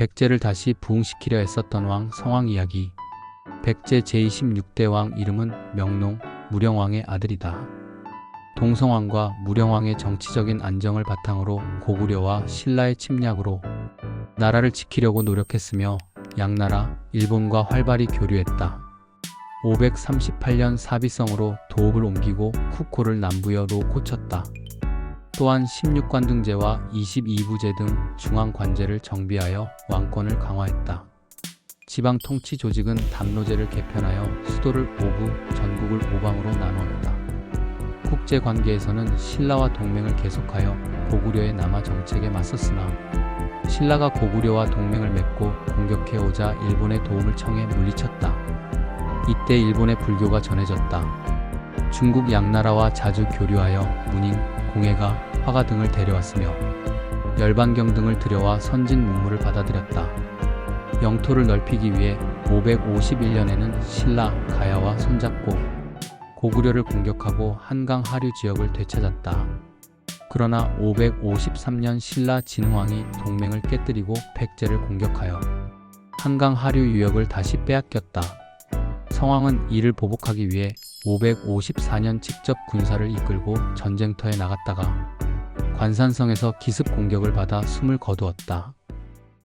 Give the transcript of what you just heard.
백제를 다시 부흥시키려 했었던 왕 성왕 이야기. 백제 제26대 왕 이름은 명농, 무령왕의 아들이다. 동성왕과 무령왕의 정치적인 안정을 바탕으로 고구려와 신라의 침략으로 나라를 지키려고 노력했으며 양나라, 일본과 활발히 교류했다. 538년 사비성으로 도읍을 옮기고 쿠코를 남부여로 고쳤다. 또한 16관등제와 22부제 등 중앙관제를 정비하여 왕권을 강화했다. 지방 통치 조직은 담로제를 개편하여 수도를 오부, 전국을 오방으로 나누었다. 국제 관계에서는 신라와 동맹을 계속하여 고구려의 남하 정책에 맞섰으나 신라가 고구려와 동맹을 맺고 공격해오자 일본의 도움을 청해 물리쳤다. 이때 일본의 불교가 전해졌다. 중국 양나라와 자주 교류하여 문인, 공예가, 화가 등을 데려왔으며 열반경 등을 들여와 선진 문물을 받아들였다. 영토를 넓히기 위해 551년에는 신라, 가야와 손잡고 고구려를 공격하고 한강 하류 지역을 되찾았다. 그러나 553년 신라 진흥왕이 동맹을 깨뜨리고 백제를 공격하여 한강 하류 유역을 다시 빼앗겼다. 성왕은 이를 보복하기 위해 554년 직접 군사를 이끌고 전쟁터에 나갔다가 관산성에서 기습 공격을 받아 숨을 거두었다.